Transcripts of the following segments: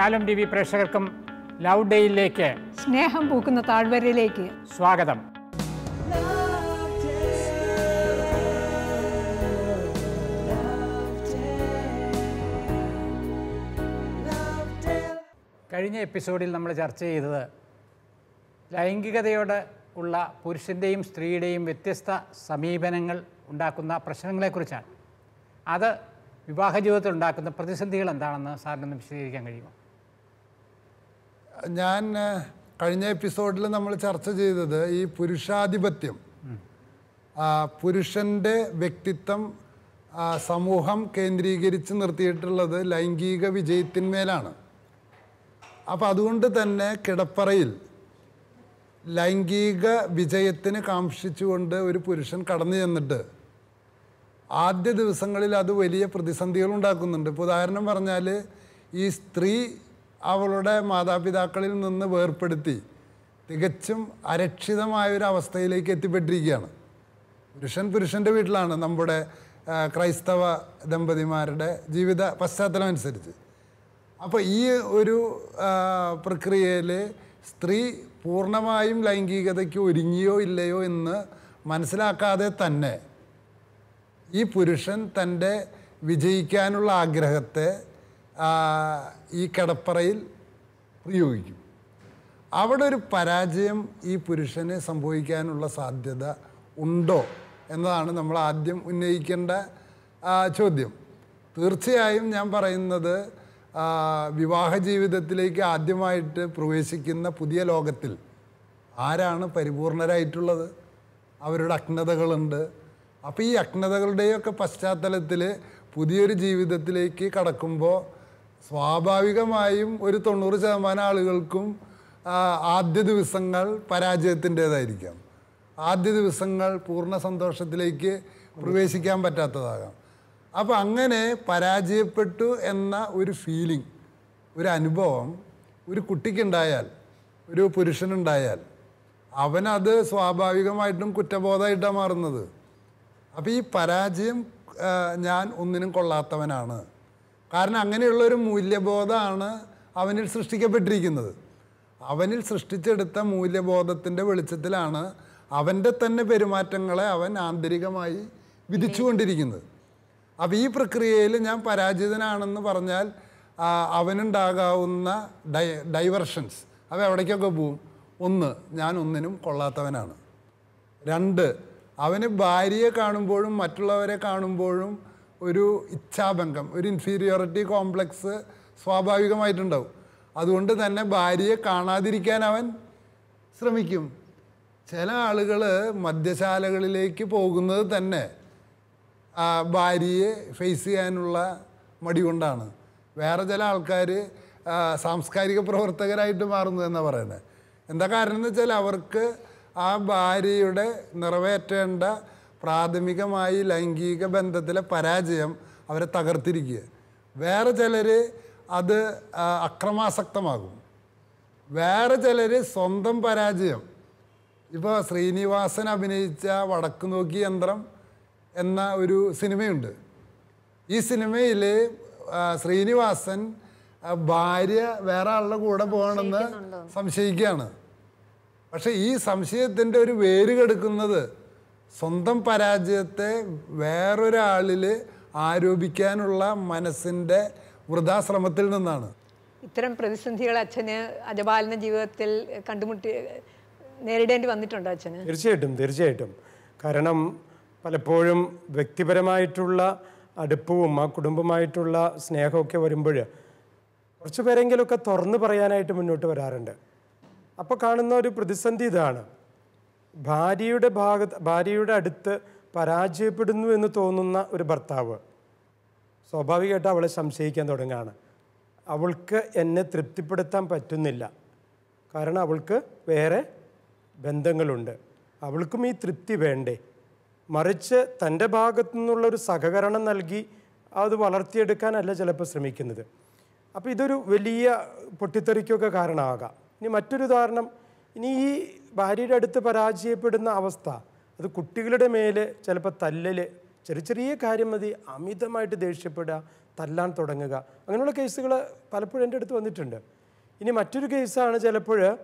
ശാലം T V പ്രേക്ഷകർക്കും love ഡേയിലേക്ക് സ്നേഹം പൂക്കുന്ന താഴ്വരയിലേക്ക് സ്വാഗതം. കഴിഞ്ഞ എപ്പിസോഡിൽ നമ്മൾ ചർച്ച ചെയ്തത് ലൈംഗികതയോട് ഉള്ള പുരുഷന്റെയും സ്ത്രീയുടെയും വ്യത്യസ്ത സമീപനങ്ങൾ ഉണ്ടാക്കുന്ന പ്രശ്നങ്ങളെക്കുറിച്ചാണ്. അത് വിവാഹ ജീവിതത്തിൽ ഉണ്ടാക്കുന്ന പ്രതിസന്ധികൾ എന്താണെന്ന് സാറിനൊന്ന് വിശദീകരിക്കാൻ കഴിയുമോ? ഞാൻ കഴിഞ്ഞ എപ്പിസോഡിൽ നമ്മൾ ചർച്ച ചെയ്തത് ഈ പുരുഷാധിപത്യം. പുരുഷന്റെ വ്യക്തിത്വം സമൂഹം കേന്ദ്രീകരിച്ച് നിർത്തിയിട്ടുള്ളത് ലൈംഗിക വിജയത്തിന്മേലാണ്. അപ്പം അതുകൊണ്ട് തന്നെ കിടപ്പറയിൽ ലൈംഗിക വിജയത്തിന് കാംക്ഷിച്ചുകൊണ്ട് ഒരു പുരുഷൻ കടന്നു ചെന്നിട്ട് ആദ്യ ദിവസങ്ങളിൽ അത് വലിയ പ്രതിസന്ധികൾ ഉണ്ടാക്കുന്നുണ്ട്. ഇപ്പോൾ ഉദാഹരണം പറഞ്ഞാൽ ഈ സ്ത്രീ അവളുടെ മാതാപിതാക്കളിൽ നിന്ന് വേർപ്പെടുത്തി തികച്ചും അരക്ഷിതമായ ഒരു അവസ്ഥയിലേക്ക് എത്തിപ്പെട്ടിരിക്കുകയാണ്. പുരുഷൻ പുരുഷന്റെ വീട്ടിലാണ് നമ്മുടെ ക്രൈസ്തവ ദമ്പതിമാരുടെ ജീവിത പശ്ചാത്തലം അനുസരിച്ച്. അപ്പോൾ ഈ ഒരു പ്രക്രിയയിൽ സ്ത്രീ പൂർണമായും ലൈംഗികതയ്ക്ക് ഒരുങ്ങിയോ ഇല്ലയോ എന്ന് മനസ്സിലാക്കാതെ തന്നെ ഈ പുരുഷൻ തന്റെ വിജയിക്കാനുള്ള ആഗ്രഹത്തെ ഈ കിടപ്പറയിൽ പ്രയോഗിക്കും. അവിടെ ഒരു പരാജയം ഈ പുരുഷന് സംഭവിക്കാനുള്ള സാധ്യത ഉണ്ടോ എന്നതാണ് നമ്മൾ ആദ്യം ഉന്നയിക്കേണ്ട ചോദ്യം. തീർച്ചയായും ഞാൻ പറയുന്നത് വിവാഹ ജീവിതത്തിലേക്ക് ആദ്യമായിട്ട് പ്രവേശിക്കുന്ന പുതിയ ലോകത്തിൽ ആരാണ് പരിപൂർണരായിട്ടുള്ളത്? അവരുടെ അജ്ഞതകളുണ്ട്. അപ്പോൾ ഈ അജ്ഞതകളുടെയൊക്കെ പശ്ചാത്തലത്തിൽ പുതിയൊരു ജീവിതത്തിലേക്ക് കടക്കുമ്പോൾ സ്വാഭാവികമായും ഒരു തൊണ്ണൂറ് ശതമാനം ആളുകൾക്കും ആദ്യ ദിവസങ്ങൾ പരാജയത്തിന്റേതായിരിക്കാം. ആദ്യ ദിവസങ്ങൾ പൂർണ സന്തോഷത്തിലേക്ക് പ്രവേശിക്കാൻ പറ്റാത്തതാകാം. അപ്പോൾ അങ്ങനെ പരാജയപ്പെട്ടു എന്ന ഒരു ഫീലിംഗ് ഒരു അനുഭവം ഒരു കുട്ടിക്കുണ്ടായാൽ ഒരു പുരുഷനുണ്ടായാൽ അവനത് സ്വാഭാവികമായിട്ടും കുറ്റബോധമായിട്ടാണ് മാറുന്നത്. അപ്പോൾ ഈ പരാജയം ഞാൻ ഒന്നിനും കൊള്ളാത്തവനാണ്. കാരണം അങ്ങനെയുള്ളൊരു മൂല്യബോധമാണ് അവനിൽ സൃഷ്ടിക്കപ്പെട്ടിരിക്കുന്നത്. അവനിൽ സൃഷ്ടിച്ചെടുത്ത മൂല്യബോധത്തിന്റെ വെളിച്ചത്തിലാണ് അവന്റെ തന്നെ പെരുമാറ്റങ്ങളെ അവൻ ആന്തരികമായി വിധിച്ചുകൊണ്ടിരിക്കുന്നത്. അപ്പോൾ ഈ പ്രക്രിയയിൽ ഞാൻ പരാജിതനാണെന്ന് പറഞ്ഞാൽ അവനുണ്ടാകാവുന്ന ഡൈ ഡൈവർഷൻസ് അവ എവിടേക്കൊക്കെ പോവും? ഒന്ന് ഞാൻ ഒന്നിനും കൊള്ളാത്തവനാണ്. രണ്ട് അവന് ഭാര്യയെ കാണുമ്പോഴും മറ്റുള്ളവരെ കാണുമ്പോഴും ഒരു ഇച്ഛാഭംഗം ഒരു ഇൻഫീരിയോറിറ്റി കോംപ്ലക്സ് സ്വാഭാവികമായിട്ടുണ്ടാവും. അതുകൊണ്ട് തന്നെ ഭാര്യയെ കാണാതിരിക്കാൻ അവൻ ശ്രമിക്കും. ചില ആളുകൾ മദ്യശാലകളിലേക്ക് പോകുന്നത് തന്നെ ഭാര്യയെ ഫേസ് ചെയ്യാനുള്ള മടി കൊണ്ടാണ്. വേറെ ചില ആൾക്കാർ സാംസ്കാരിക പ്രവർത്തകരായിട്ട് മാറുന്നു എന്നാണ് പറയുന്നത് എന്താ കാരണം എന്ന് വെച്ചാൽ അവർക്ക് ആ ഭാര്യയുടെ നിറവേറ്റേണ്ട പ്രാഥമികമായി ലൈംഗിക ബന്ധത്തിലെ പരാജയം അവരെ തകർത്തിരിക്കുക. വേറെ ചിലർ അത് അക്രമാസക്തമാകും. വേറെ ചിലർ സ്വന്തം പരാജയം. ഇപ്പോൾ ശ്രീനിവാസൻ അഭിനയിച്ച വടക്കു നോക്കി യന്ത്രം എന്ന ഒരു സിനിമയുണ്ട്. ഈ സിനിമയിൽ ശ്രീനിവാസൻ ഭാര്യ വേറെ ആളുടെ കൂടെ പോകണമെന്ന് സംശയിക്കുകയാണ്. പക്ഷേ ഈ സംശയത്തിന്റെ ഒരു വേര് കെടുക്കുന്നത് സ്വന്തം പരാജയത്തെ വേറൊരാളിൽ ആരോപിക്കാനുള്ള മനസ്സിന്റെ വൃഥാശ്രമത്തിൽ നിന്നാണ്. ഇത്തരം പ്രതിസന്ധികൾ അച്ഛന് അജപാലന ജീവിതത്തിൽ കണ്ടുമുട്ടി നേരിടേണ്ടി വന്നിട്ടുണ്ട് അച്ഛന്? തീർച്ചയായിട്ടും തീർച്ചയായിട്ടും. കാരണം പലപ്പോഴും വ്യക്തിപരമായിട്ടുള്ള അടുപ്പവും ആ കുടുംബമായിട്ടുള്ള സ്നേഹമൊക്കെ വരുമ്പോൾ കുറച്ച് പേരെങ്കിലുമൊക്കെ തുറന്നു പറയാനായിട്ട് മുന്നോട്ട് വരാറുണ്ട്. അപ്പോൾ കാണുന്ന ഒരു പ്രതിസന്ധി ഇതാണ്. ഭാര്യയുടെ ഭാഗ ഭാര്യയുടെ അടുത്ത് പരാജയപ്പെടുന്നു എന്ന് തോന്നുന്ന ഒരു ഭർത്താവ്. സ്വാഭാവികമായിട്ട് അവളെ സംശയിക്കാൻ തുടങ്ങുകയാണ്. അവൾക്ക് എന്നെ തൃപ്തിപ്പെടുത്താൻ പറ്റുന്നില്ല. കാരണം അവൾക്ക് വേറെ ബന്ധങ്ങളുണ്ട്. അവൾക്കും ഈ തൃപ്തി വേണ്ടേ? മറിച്ച് തന്റെ ഭാഗത്തു നിന്നുള്ളൊരു സഹകരണം നൽകി അത് വളർത്തിയെടുക്കാനല്ല ചിലപ്പോൾ ശ്രമിക്കുന്നത്. അപ്പോൾ ഇതൊരു വലിയ പൊട്ടിത്തെറിക്കൊക്കെ കാരണമാകാം. ഇനി മറ്റൊരു ഉദാഹരണം. ഇനി ഈ ഭാര്യയുടെ അടുത്ത് പരാജയപ്പെടുന്ന അവസ്ഥ. അത് കുട്ടികളുടെ മേലെ ചിലപ്പോൾ തല്ലല്. ചെറിയ ചെറിയ കാര്യം മതി. അമിതമായിട്ട് ദേഷ്യപ്പെടുക തല്ലാൻ തുടങ്ങുക. അങ്ങനെയുള്ള കേസുകൾ പലപ്പോഴും എന്റെ അടുത്ത് വന്നിട്ടുണ്ട്. ഇനി മറ്റൊരു കേസാണ് ചിലപ്പോൾ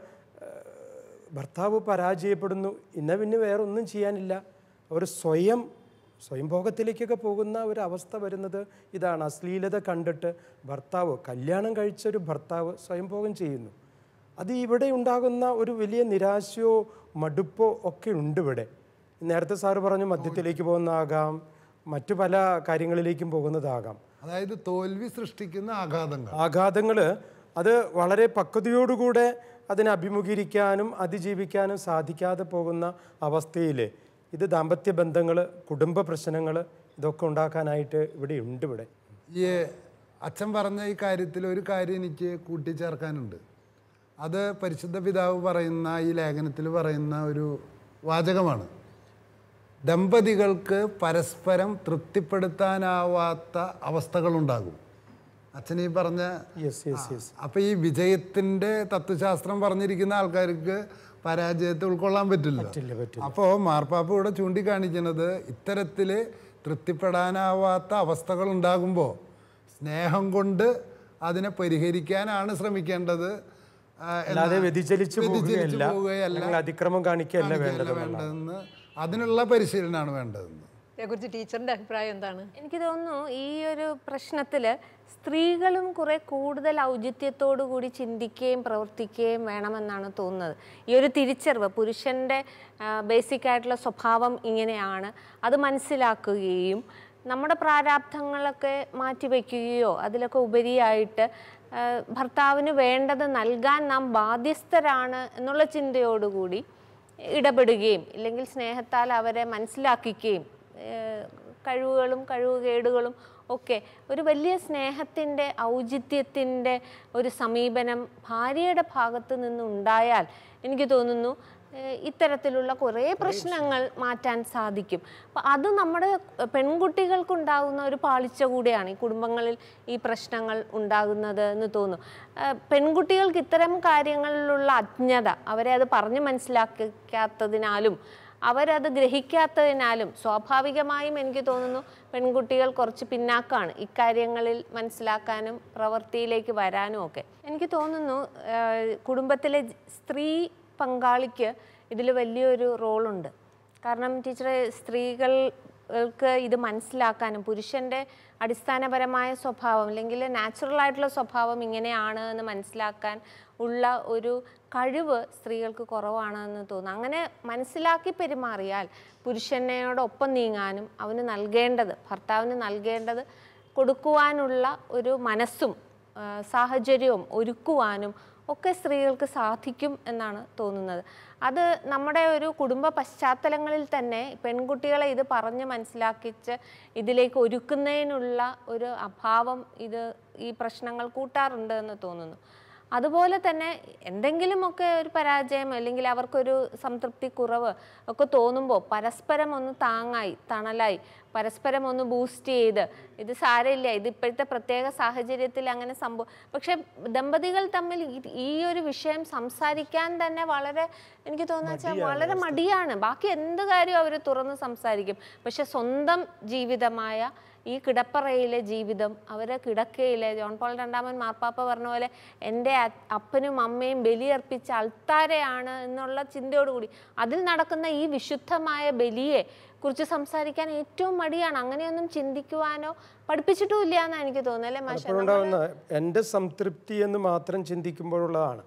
ഭർത്താവ് പരാജയപ്പെടുന്നു. ഇന്ന പിന്നെ വേറെ ഒന്നും ചെയ്യാനില്ല. അവർ സ്വയം സ്വയംഭോഗത്തിലേക്കൊക്കെ പോകുന്ന ഒരു അവസ്ഥ വരുന്നത് ഇതാണ്. അശ്ലീലത കണ്ടിട്ട് ഭർത്താവ് കല്യാണം കഴിച്ചൊരു ഭർത്താവ് സ്വയംഭോഗം ചെയ്യുന്നു. അത് ഇവിടെ ഉണ്ടാകുന്ന ഒരു വലിയ നിരാശയോ മടുപ്പോ ഒക്കെ ഉണ്ട് ഇവിടെ. നേരത്തെ സാറ് പറഞ്ഞു മദ്യത്തിലേക്ക് പോകുന്നതാകാം മറ്റു പല കാര്യങ്ങളിലേക്കും പോകുന്നതാകാം. അതായത് തോൽവി സൃഷ്ടിക്കുന്ന ആഘാതങ്ങൾ. ആഘാതങ്ങൾ അത് വളരെ പക്വതയോടുകൂടെ അതിനെ അഭിമുഖീകരിക്കാനും അതിജീവിക്കാനും സാധിക്കാതെ പോകുന്ന അവസ്ഥയിൽ ഇത് ദാമ്പത്യ ബന്ധങ്ങൾ കുടുംബ പ്രശ്നങ്ങൾ ഇതൊക്കെ ഉണ്ടാക്കാനായിട്ട് ഇവിടെ ഉണ്ട് ഇവിടെ. ഈ അച്ഛൻ പറഞ്ഞ ഈ കാര്യത്തിൽ ഒരു കാര്യം എനിക്ക് കൂട്ടിച്ചേർക്കാനുണ്ട്. അത് പരിശുദ്ധ പിതാവ് പറയുന്ന ഈ ലേഖനത്തിൽ പറയുന്ന ഒരു വാചകമാണ്. ദമ്പതികൾക്ക് പരസ്പരം തൃപ്തിപ്പെടുത്താനാവാത്ത അവസ്ഥകളുണ്ടാകും. അച്ഛൻ ഈ പറഞ്ഞ യെസ് യെസ് യെസ് അപ്പം ഈ വിജയത്തിന്റെ തത്വശാസ്ത്രം പറഞ്ഞിരിക്കുന്ന ആൾക്കാർക്ക് പരാജയത്തെ ഉൾക്കൊള്ളാൻ പറ്റില്ല. അപ്പോൾ മാർപ്പാപ്പ ഇവിടെ ചൂണ്ടിക്കാണിക്കുന്നത് ഇത്തരത്തിൽ തൃപ്തിപ്പെടാനാവാത്ത അവസ്ഥകൾ ഉണ്ടാകുമ്പോൾ സ്നേഹം കൊണ്ട് അതിനെ പരിഹരിക്കാനാണ് ശ്രമിക്കേണ്ടത്. അല്ലാതെ വ്യതിചലിച്ചു പോവുകയല്ല. അതിക്രമം കാണിക്കുകയല്ല കാണിക്കുകയല്ല വേണ്ടത് വേണ്ടതെന്ന്. അതിനുള്ള പരിശീലനമാണ് വേണ്ടതെന്ന്. ഇതേക്കുറിച്ച് ടീച്ചറിന്റെ അഭിപ്രായം എന്താണ്? എനിക്ക് തോന്നുന്നു ഈ ഒരു പ്രശ്നത്തിൽ സ്ത്രീകളും കുറെ കൂടുതൽ ഔചിത്യത്തോടു കൂടി ചിന്തിക്കുകയും പ്രവർത്തിക്കുകയും വേണമെന്നാണ് തോന്നുന്നത്. ഈ ഒരു തിരിച്ചറിവ് പുരുഷന്റെ ബേസിക് ആയിട്ടുള്ള സ്വഭാവം ഇങ്ങനെയാണ്. അത് മനസ്സിലാക്കുകയും നമ്മുടെ പ്രാരാബ്ധങ്ങളൊക്കെ മാറ്റിവെക്കുകയോ അതിലൊക്കെ ഉപരിയായിട്ട് ഭർത്താവിന് വേണ്ടത് നൽകാൻ നാം ബാധ്യസ്ഥരാണ് എന്നുള്ള ചിന്തയോടുകൂടി ഇടപെടുകയും ഇല്ലെങ്കിൽ സ്നേഹത്താൽ അവരെ മനസ്സിലാക്കിക്കുകയും കഴിവുകളും കഴിവുകേടുകളും ഒക്കെ ഒരു വലിയ സ്നേഹത്തിന്റെ ഔചിത്യത്തിന്റെ ഒരു സമീപനം ഭാര്യയുടെ ഭാഗത്ത് നിന്നുണ്ടായാൽ എനിക്ക് തോന്നുന്നു ഇത്തരത്തിലുള്ള കുറേ പ്രശ്നങ്ങൾ മാറ്റാൻ സാധിക്കും. അപ്പം അത് നമ്മുടെ പെൺകുട്ടികൾക്കുണ്ടാകുന്ന ഒരു പാളിച്ച കൂടിയാണ് ഈ കുടുംബങ്ങളിൽ ഈ പ്രശ്നങ്ങൾ ഉണ്ടാകുന്നത് എന്ന് തോന്നുന്നു പെൺകുട്ടികൾക്ക് ഇത്തരം കാര്യങ്ങളിലുള്ള അജ്ഞത അവരെ അത് പറഞ്ഞു മനസ്സിലാക്കാത്തതിനാലും അവരത് ഗ്രഹിക്കാത്തതിനാലും സ്വാഭാവികമായും എനിക്ക് തോന്നുന്നു പെൺകുട്ടികൾ കുറച്ച് പിന്നാക്കാണ് ഇക്കാര്യങ്ങളിൽ മനസ്സിലാക്കാനും പ്രവൃത്തിയിലേക്ക് വരാനും ഒക്കെ. എനിക്ക് തോന്നുന്നു കുടുംബത്തിലെ സ്ത്രീ പങ്കാളിക്ക് ഇതിൽ വലിയൊരു റോളുണ്ട്. കാരണം ടീച്ചറെ സ്ത്രീകൾക്ക് ഇത് മനസ്സിലാക്കാനും പുരുഷന്റെ അടിസ്ഥാനപരമായ സ്വഭാവം അല്ലെങ്കിൽ നാച്ചുറൽ ആയിട്ടുള്ള സ്വഭാവം ഇങ്ങനെയാണ് എന്ന് മനസ്സിലാക്കാൻ ഉള്ള ഒരു കഴിവ് സ്ത്രീകൾക്ക് കുറവാണെന്ന് തോന്നുന്നു. അങ്ങനെ മനസ്സിലാക്കി പെരുമാറിയാൽ പുരുഷനോടൊപ്പം നീങ്ങാനും അവന് നൽകേണ്ടത് ഭർത്താവിന് നൽകേണ്ടത് കൊടുക്കുവാനുള്ള ഒരു മനസ്സും സാഹചര്യവും ഒരുക്കുവാനും ഒക്കെ സ്ത്രീകൾക്ക് സാധിക്കും എന്നാണ് തോന്നുന്നത്. അത് നമ്മുടെ ഒരു കുടുംബ പശ്ചാത്തലങ്ങളിൽ തന്നെ പെൺകുട്ടികളെ ഇത് പറഞ്ഞ് മനസ്സിലാക്കിച്ച് ഇതിലേക്ക് ഒരുക്കുന്നതിനുള്ള ഒരു അഭാവം ഇത് ഈ പ്രശ്നങ്ങൾ കൂട്ടാറുണ്ട് എന്ന് തോന്നുന്നു. അതുപോലെ തന്നെ എന്തെങ്കിലുമൊക്കെ ഒരു പരാജയം അല്ലെങ്കിൽ അവർക്കൊരു സംതൃപ്തി കുറവ് ഒക്കെ തോന്നുമ്പോൾ പരസ്പരം ഒന്ന് താങ്ങായി തണലായി പരസ്പരം ഒന്ന് ബൂസ്റ്റ് ചെയ്ത് ഇത് സാരമില്ല ഇത് ഇപ്പോഴത്തെ പ്രത്യേക സാഹചര്യത്തിൽ അങ്ങനെ സംഭവം പക്ഷെ ദമ്പതികൾ തമ്മിൽ ഈ- ഒരു വിഷയം സംസാരിക്കാൻ തന്നെ വളരെ എനിക്ക് തോന്നുന്ന വെച്ചാൽ വളരെ മടിയാണ്. ബാക്കി എന്ത് കാര്യവും അവർ തുറന്ന് സംസാരിക്കും. പക്ഷെ സ്വന്തം ജീവിതമായ ഈ കിടപ്പറയിലെ ജീവിതം അവരെ കിടക്കയിലെ ജോൺ പോൾ രണ്ടാമൻ മാർപ്പാപ്പ പറഞ്ഞ പോലെ എന്റെ അപ്പനും അമ്മയും ബലിയർപ്പിച്ച അൾത്താരയാണ് എന്നുള്ള ചിന്തയോടുകൂടി. അതിൽ നടക്കുന്ന ഈ വിശുദ്ധമായ ബലിയെ കുറിച്ച് സംസാരിക്കാൻ ഏറ്റവും മടിയാണ്. അങ്ങനെയൊന്നും ചിന്തിക്കുവാനോ പഠിപ്പിച്ചിട്ടും ഇല്ല എന്നാണ് എനിക്ക് തോന്നുന്നത് അല്ലേ എന്റെ സംതൃപ്തി എന്ന് മാത്രം ചിന്തിക്കുമ്പോഴുള്ളതാണ്.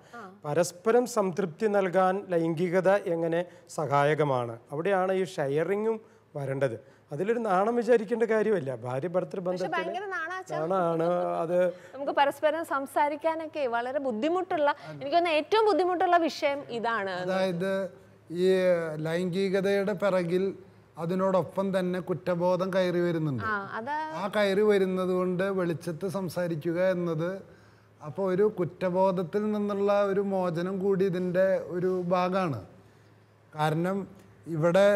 പരസ്പരം സംതൃപ്തി നൽകാൻ ലൈംഗികത എങ്ങനെ സഹായകമാണ്? അവിടെയാണ് ഈ ഷെയറിങ്ങും വരേണ്ടത്. അതിലൊരു നാണം വിചാരിക്കേണ്ട കാര്യമല്ല. ഭാര്യ ഭർത്തൃ ബന്ധത്തിൽ ഭയങ്കര നാണാണ്. അത് നമുക്ക് പരസ്പരം സംസാരിക്കാനൊക്കെ വളരെ ബുദ്ധിമുട്ടുള്ള എനിക്ക് തോന്നുന്നു ഏറ്റവും ബുദ്ധിമുട്ടുള്ള വിഷയം ഇതാണ്. അതായത് ഈ ലൈംഗികതയുടെ പിറകിൽ അതിനോടൊപ്പം തന്നെ കുറ്റബോധം കയറി വരുന്നുണ്ട്. ആ അതാ ആ കയറി വരുന്നത് കൊണ്ട് വെളിച്ചത്ത് സംസാരിക്കുക എന്നത് അപ്പോൾ ഒരു കുറ്റബോധത്തിൽ നിന്നുള്ള ഒരു മോചനം കൂടി ഇതിന്റെ ഒരു ഭാഗമാണ്. കാരണം ഇവിടെ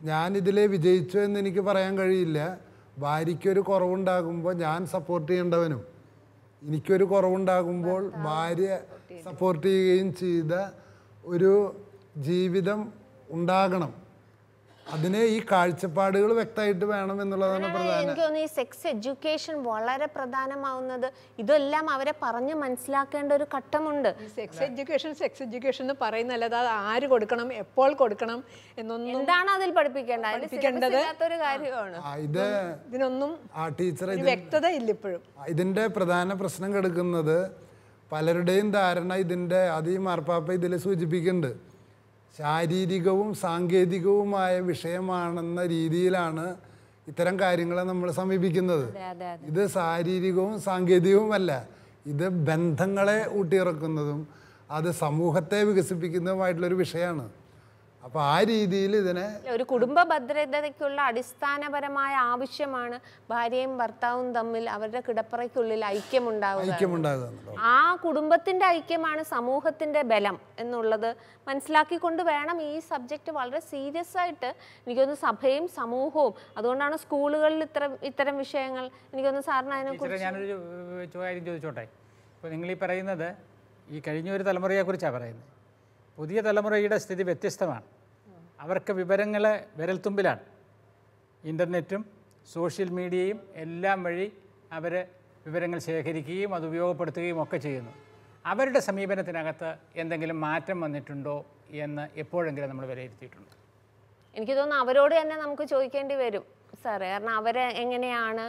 ആ, ഞാനിതിൽ വിജയിച്ചു എന്ന് എനിക്ക് പറയാൻ കഴിയില്ല. ഭാര്യയ്ക്കൊരു കുറവുണ്ടാകുമ്പോൾ ഞാൻ സപ്പോർട്ട് ചെയ്യേണ്ടവനും. എനിക്കൊരു കുറവുണ്ടാകുമ്പോൾ ഭാര്യ സപ്പോർട്ട് ചെയ്യുകയും ചെയ്ത ഒരു ജീവിതം ഉണ്ടാകണം. അതിന് ഈ കാഴ്ചപ്പാടുകൾ വ്യക്തമായിട്ട് വേണം എന്നുള്ളതാണ് പ്രധാന. എനിക്ക് തോന്നുന്നു ഈ സെക്സ് എഡ്യൂക്കേഷൻ വളരെ പ്രധാനമാവുന്നത് ഇതെല്ലാം അവരെ പറഞ്ഞ് മനസ്സിലാക്കേണ്ട ഒരു ഘട്ടമുണ്ട്. സെക്സ് എഡ്യൂക്കേഷൻ സെക്സ് എഡ്യൂക്കേഷൻ എന്ന് പറയുന്നത് അത് ആര് കൊടുക്കണം എപ്പോൾ കൊടുക്കണം എന്നൊന്നും എന്താണ് അതിൽ പഠിപ്പിക്കേണ്ടത്? ഒരു കാര്യമാണ്. ആ, ഇത് ഇതിനൊന്നും ആ ടീച്ചർ വ്യക്തത ഇല്ല ഇപ്പോഴും ഇതിന്റെ പ്രധാന പ്രശ്നം കെടുക്കുന്നത് പലരുടെയും ധാരണ ഇതിന്റെ അത് ഈ മാർപ്പാപ്പ ഇതിൽ സൂചിപ്പിക്കുന്നുണ്ട്. ശാരീരികവും സാങ്കേതികവുമായ വിഷയമാണെന്ന രീതിയിലാണ് ഇത്തരം കാര്യങ്ങളെ നമ്മൾ സമീപിക്കുന്നത്. ഇത് ശാരീരികവും സാങ്കേതികവുമല്ല. ഇത് ബന്ധങ്ങളെ ഊട്ടിയിറക്കുന്നതും അത് സമൂഹത്തെ വികസിപ്പിക്കുന്നതുമായിട്ടുള്ളൊരു വിഷയമാണ്. അപ്പോൾ ആ രീതിയിൽ ഇതിനെ ഒരു കുടുംബ ഭദ്രതയ്ക്കുള്ള അടിസ്ഥാനപരമായ ആവശ്യമാണ് ഭാര്യയും ഭർത്താവും തമ്മിൽ അവരുടെ കിടപ്പറയ്ക്കുള്ളിൽ ഐക്യമുണ്ടാവുക ഐക്യമുണ്ടാകുക ആ കുടുംബത്തിന്റെ ഐക്യമാണ് സമൂഹത്തിന്റെ ബലം എന്നുള്ളത് മനസ്സിലാക്കിക്കൊണ്ട് വേണം ഈ സബ്ജക്റ്റ് വളരെ സീരിയസ് ആയിട്ട് എനിക്കൊന്ന് സഭയും സമൂഹവും അതുകൊണ്ടാണ് സ്കൂളുകളിൽ ഇത്തരം ഇത്തരം വിഷയങ്ങൾ എനിക്കൊന്ന് സാറിന് അതിനെ കുറിച്ച് ഞാനൊരു ചോദിച്ചോട്ടെ? ഇപ്പോൾ നിങ്ങൾ ഈ പറയുന്നത് ഈ കഴിഞ്ഞ ഒരു തലമുറയെക്കുറിച്ചാണ് പറയുന്നത്. പുതിയ തലമുറയുടെ സ്ഥിതി വ്യത്യസ്തമാണ്. അവർക്ക് വിവരങ്ങൾ വിരൽത്തുമ്പിലാണ്. ഇന്റർനെറ്റും സോഷ്യൽ മീഡിയയും എല്ലാം വഴി അവർ വിവരങ്ങൾ ശേഖരിക്കുകയും അത് ഉപയോഗപ്പെടുത്തുകയും ഒക്കെ ചെയ്യുന്നു. അവരുടെ സമീപനത്തിനകത്ത് എന്തെങ്കിലും മാറ്റം വന്നിട്ടുണ്ടോ എന്ന് എപ്പോഴെങ്കിലും നമ്മൾ വിലയിരുത്തിയിട്ടുണ്ട്? എനിക്ക് തോന്നുന്നു അവരോട് തന്നെ നമുക്ക് ചോദിക്കേണ്ടി വരും. സാറേ കാരണം അവരെ എങ്ങനെയാണ്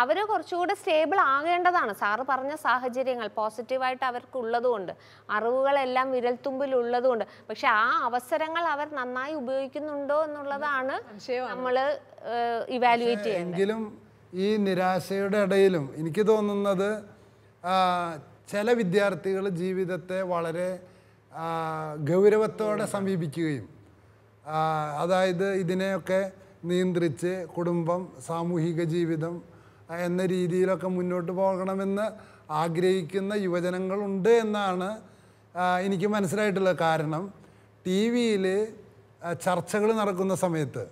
അവർ കുറച്ചുകൂടെ സ്റ്റേബിൾ ആകേണ്ടതാണ്. സാറ് പറഞ്ഞ സാഹചര്യങ്ങൾ പോസിറ്റീവായിട്ട് അവർക്ക് ഉള്ളതുകൊണ്ട് അറിവുകളെല്ലാം വിരൽത്തുമ്പിൽ ഉള്ളതുകൊണ്ട് പക്ഷെ ആ അവസരങ്ങൾ അവർ നന്നായി ഉപയോഗിക്കുന്നുണ്ടോ എന്നുള്ളതാണ് നമ്മൾ ഇവാലുവേറ്റ് ചെയ്യേണ്ടത്. എങ്കിലും ഈ നിരാശയുടെ ഇടയിലും എനിക്ക് തോന്നുന്നത് ചില വിദ്യാർത്ഥികൾ ജീവിതത്തെ വളരെ ഗൗരവത്തോടെ സമീപിക്കുകയും അതായത് ഇതിനെയൊക്കെ നിയന്ത്രിച്ച് കുടുംബം സാമൂഹിക ജീവിതം എന്ന രീതിയിലൊക്കെ മുന്നോട്ട് പോകണമെന്ന് ആഗ്രഹിക്കുന്ന യുവജനങ്ങളുണ്ട് എന്നാണ് എനിക്ക് മനസ്സിലായിട്ടുള്ളത് കാരണം. ടി വിയിൽ ചർച്ചകൾ നടക്കുന്ന സമയത്ത്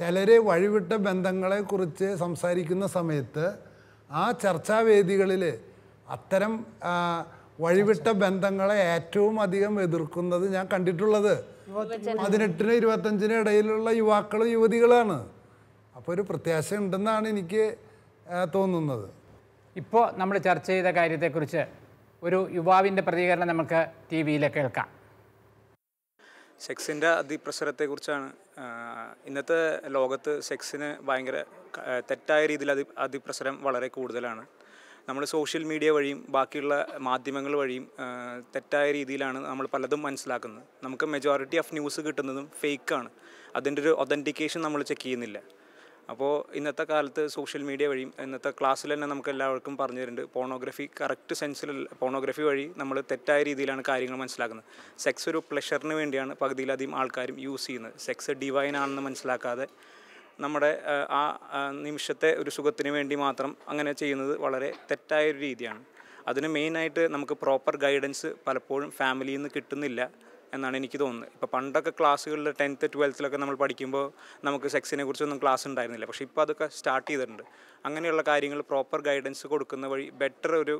ചിലർ വഴിവിട്ട ബന്ധങ്ങളെക്കുറിച്ച് സംസാരിക്കുന്ന സമയത്ത് ആ ചർച്ചാവേദികളിൽ അത്തരം വഴിവിട്ട ബന്ധങ്ങളെ ഏറ്റവും അധികം എതിർക്കുന്നത് ഞാൻ കണ്ടിട്ടുള്ളത്. പതിനെട്ടിന് ഇരുപത്തഞ്ചിന് ഇടയിലുള്ള യുവാക്കളും യുവതികളാണ്. അപ്പോൾ ഒരു പ്രത്യാശ ഉണ്ടെന്നാണ് എനിക്ക് തോന്നുന്നത്. ഇപ്പോൾ നമ്മൾ ചർച്ച ചെയ്ത കാര്യത്തെക്കുറിച്ച് ഒരു യുവാവിന്റെ പ്രതികരണം നമുക്ക് ടി വിയിൽ കേൾക്കാം. സെക്സിന്റെ അതിപ്രസരത്തെക്കുറിച്ചാണ് ഇന്നത്തെ ലോകത്ത് സെക്സിന് ഭയങ്കര തെറ്റായ രീതിയിൽ അതി അതിപ്രസരം വളരെ കൂടുതലാണ്. നമ്മൾ സോഷ്യൽ മീഡിയ വഴിയും ബാക്കിയുള്ള മാധ്യമങ്ങൾ വഴിയും തെറ്റായ രീതിയിലാണ് നമ്മൾ പലതും മനസ്സിലാക്കുന്നത്. നമുക്ക് മെജോറിറ്റി ഓഫ് ന്യൂസ് കിട്ടുന്നതും ഫേക്കാണ് അതിന്റെ ഒരു ഒതന്റിക്കേഷൻ നമ്മൾ ചെക്ക് ചെയ്യുന്നില്ല. അപ്പോൾ ഇന്നത്തെ കാലത്ത് സോഷ്യൽ മീഡിയ വഴിയും ഇന്നത്തെ ക്ലാസ്സിൽ തന്നെ നമുക്ക് എല്ലാവർക്കും പറഞ്ഞു തരുന്നുണ്ട്. പോണോഗ്രഫി കറക്റ്റ് സെൻസിൽ പോണോഗ്രഫി വഴി നമ്മൾ തെറ്റായ രീതിയിലാണ് കാര്യങ്ങൾ മനസ്സിലാക്കുന്നത്. സെക്സ് ഒരു പ്ലഷറിന് വേണ്ടിയാണ് പകുതിയിലധികം ആൾക്കാരും യൂസ് ചെയ്യുന്നത്. സെക്സ് ഡിവൈൻ ആണെന്ന് മനസ്സിലാക്കാതെ നമ്മുടെ ആ, നിമിഷത്തെ ഒരു സുഖത്തിന് വേണ്ടി മാത്രം അങ്ങനെ ചെയ്യുന്നത് വളരെ തെറ്റായ ഒരു രീതിയാണ്. അതിന് മെയിനായിട്ട് നമുക്ക് പ്രോപ്പർ ഗൈഡൻസ് പലപ്പോഴും ഫാമിലിയിൽ നിന്ന് കിട്ടുന്നില്ല. എന്നാണ് എനിക്ക് തോന്നുന്നത്. ഇപ്പോൾ പണ്ടൊക്കെ ക്ലാസ്സുകളിൽ ടെൻത്ത് ട്വൽത്തിലൊക്കെ നമ്മൾ പഠിക്കുമ്പോൾ നമുക്ക് സെക്സിനെ കുറിച്ചൊന്നും ക്ലാസ് ഉണ്ടായിരുന്നില്ല. പക്ഷേ ഇപ്പോൾ അതൊക്കെ സ്റ്റാർട്ട് ചെയ്തിട്ടുണ്ട്. അങ്ങനെയുള്ള കാര്യങ്ങൾ പ്രോപ്പർ ഗൈഡൻസ് കൊടുക്കുന്ന വഴി ബെറ്റർ ഒരു